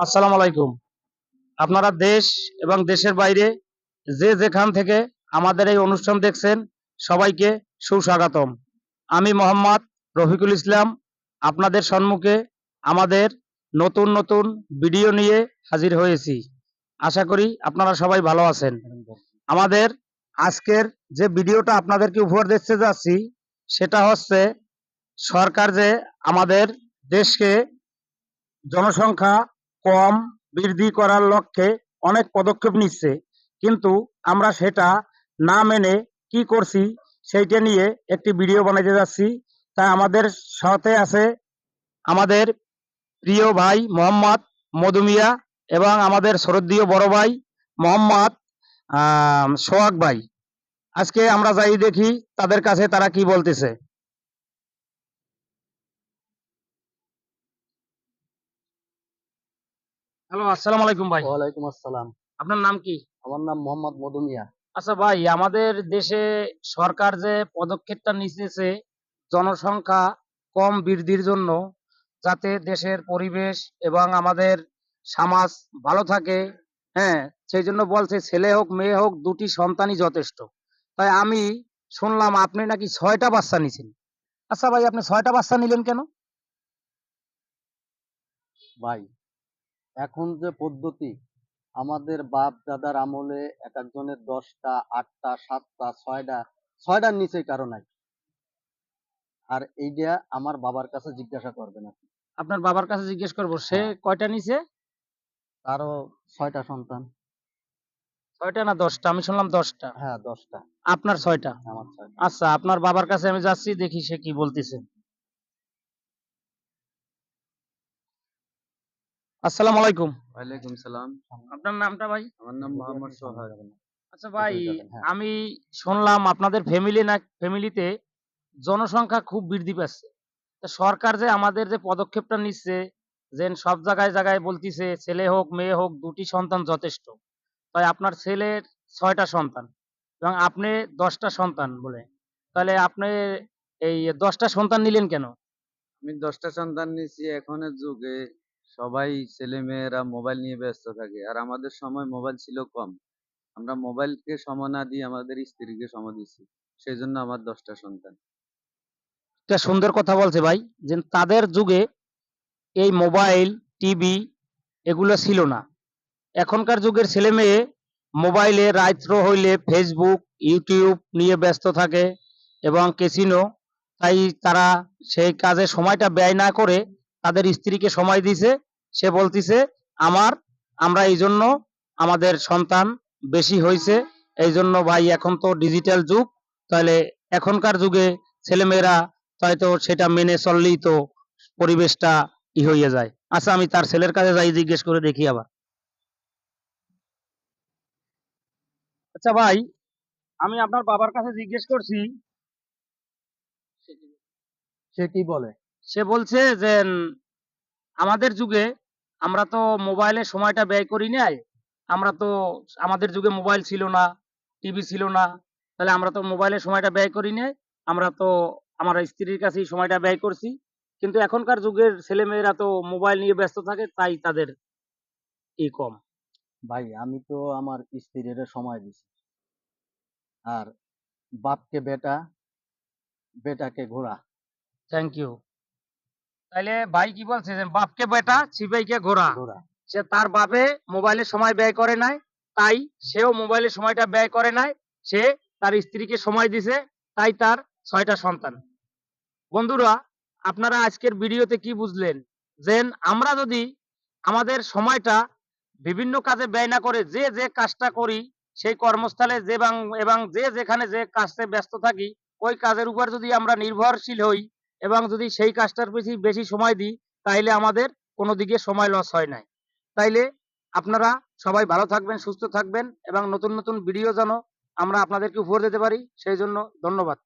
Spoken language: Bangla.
আসসালামু আলাইকুম। আপনারা দেশ এবং দেশের বাইরে যে যেখান থেকে আমাদের এই অনুষ্ঠান দেখছেন, সবাইকে সুস্বাগতম। আমি মোহাম্মদ রফিকুল ইসলাম, আপনাদের সম্মুখে আমাদের নতুন নতুন ভিডিও নিয়ে হাজির হয়েছি। আশা করি আপনারা সবাই ভালো আছেন। আমাদের আজকের যে ভিডিওটা আপনাদেরকে উপহার দিতে যাচ্ছি, সেটা হচ্ছে সরকার যে আমাদের দেশকে জনসংখ্যা কম বৃদ্ধি করার লক্ষ্যে অনেক পদক্ষেপ নিচ্ছে। কিন্তু আমরা সেটা না মেনে কি করছি সেইটা নিয়ে একটি ভিডিও বানাইতে যাচ্ছি। তাই আমাদের সাথে আছে আমাদের প্রিয় ভাই মোহাম্মদ মধুমিয়া এবং আমাদের শরদীয় বড় ভাই মোহাম্মদ সোহাগ ভাই। আজকে আমরা যাই দেখি তাদের কাছে তারা কি বলতেছে। হ্যালো আসসালামু আলাইকুম ভাই। ওয়ালাইকুম আসসালাম। আপনার নাম কি? আমার নাম মোহাম্মদ আচ্ছা ভাই আমাদের দেশে সরকার যে পদক্ষেপটা নিতেছে জনসংখ্যা কম বৃদ্ধির জন্য যাতে দেশের পরিবেশ এবং আমাদের সমাজ ভালো থাকে হ্যাঁ সেই জন্য বলছে ছেলে হোক মেয়ে হোক দুটি সন্তানই যথেষ্ট। তাই আমি শুনলাম আপনি নাকি ছয়টা বাচ্চা নিছেন। আচ্ছা ভাই আপনি ছয়টা বাচ্চা নিলেন কেন? ভাই এখন যে পদ্ধতি আমাদের বাপ দাদার আমলে এক একজনের দশটা আটটা সাতটা ছয়টা ছয়টার নিচে কারও নাই। আর এইটা আমার বাবার কাছে জিজ্ঞাসা করবেন আপনি। আপনার বাবার কাছে জিজ্ঞেস করব সে হ্যাঁ। কয়টা নিছে? তারও ছয়টা সন্তান। ছয়টা না দশটা? আমি শুনলাম দশটা। হ্যাঁ দশটা। আপনার ছয়টা? আমার ছয়টা। আচ্ছা আপনার বাবার কাছে আমি যাচ্ছি দেখি সে কি বলতেছে। আসসালামু আলাইকুম। ওয়ালাইকুম সালাম। আপনার নামটা ভাই? আমার নাম মোহাম্মদ সোহাগ আচ্ছা ভাই হ্যাঁ। আমি শুনলাম আপনাদের ফ্যামিলি না ফ্যামিলিতে জনসংখ্যা খুব বৃদ্ধি পাচ্ছে। সরকার যে আমাদের যে পদক্ষেপটা নিচ্ছে যে সব জায়গায় জায়গায় বলতিছে ছেলে হোক মেয়ে হোক দুটি সন্তান যথেষ্ট। তাই আপনার ছেলের ছয়টা সন্তান এবং আপনি দশটা সন্তান বলে। তাহলে আপনি এই দশটা সন্তান নিলেন কেন? আমি দশটা সন্তান নিয়েছি এখনের যুগে। সবাই ছেলে মেয়েরা মোবাইল নিয়ে ব্যস্ত থাকে। আর আমাদের সময় মোবাইল ছিল কম। আমরা মোবাইলকে সময় না দিয়ে আমাদের স্ত্রীকে সময় দিচ্ছি সেই জন্য আমার দশটা সন্তান। একটা সুন্দর কথা বলছে ভাই যে তাদের যুগে এই মোবাইল, টিভি এগুলো ছিল না। এখনকার যুগের ছেলে মেয়ে মোবাইলে রাত্র হইলে ফেসবুক, ইউটিউব নিয়ে ব্যস্ত থাকে এবং কেসিনো তাই তারা সেই কাজে সময়টা ব্যয় না করে তাদের স্ত্রীকে সময় দিছে, সে বলতিছে, আমার, আমরা এই জন্য আমাদের সন্তান বেশি হয়েছে এই জন্য ভাই এখন তো ডিজিটাল যুগ, তাহলে এখনকার যুগে ছেলেমেয়েরা হয়তো সেটা মেনে চললেই তো পরিবেশটা ই হয়ে যায়। আচ্ছা আমি তার ছেলের কাছে যাই, জিজ্ঞেস করে দেখি আবার। আচ্ছা ভাই, আমি আপনার বাবার কাছে জিজ্ঞেস করছি, সে কি বলে? সে বলছে যে আমাদের যুগে আমরা তো মোবাইলে সময়টা ব্যয় করি নাই। আমরা তো আমাদের যুগে মোবাইল ছিল না টিভি ছিল না। তাহলে আমরা তো মোবাইলে সময়টা ব্যয় করি নাই। আমরা তো আমার স্ত্রীর কাছেই সময়টা ব্যয় করছি। কিন্তু এখনকার যুগের ছেলে মেয়েরা তো মোবাইল নিয়ে ব্যস্ত থাকে তাই তাদের ই কম। ভাই আমি তো আমার স্ত্রীর সময় দিছি। আর বাপকে বেটা বেটাকে ঘোড়া থ্যাংক ইউ তাইলে ভাই কি বলছে যে বাপকে বেটা ছিপাইকে ঘোড়া। সে তার বাপে মোবাইলে সময় ব্যয় করে নাই তাই সেও মোবাইলে সময়টা ব্যয় করে নাই সে তার স্ত্রীকে সময় দিছে তাই তার ছয়টা সন্তান। বন্ধুরা আপনারা আজকের ভিডিওতে কি বুঝলেন? যে আমরা যদি আমাদের সময়টা বিভিন্ন কাজে ব্যয় না করে যে যে কাজটা করি সেই কর্মস্থলে যে এবং যে যেখানে যে কাজে ব্যস্ত থাকি ওই কাজের উপর যদি আমরা নির্ভরশীল হই এবং যদি সেই কাজটার বেশি বেশি সময় দিই, তাইলে আমাদের কোনো দিকে সময় লস হয় নাই। তাইলে আপনারা সবাই ভালো থাকবেন, সুস্থ থাকবেন এবং নতুন নতুন ভিডিও যেন আমরা আপনাদেরকে উপহার দিতে পারি। সেই জন্য ধন্যবাদ।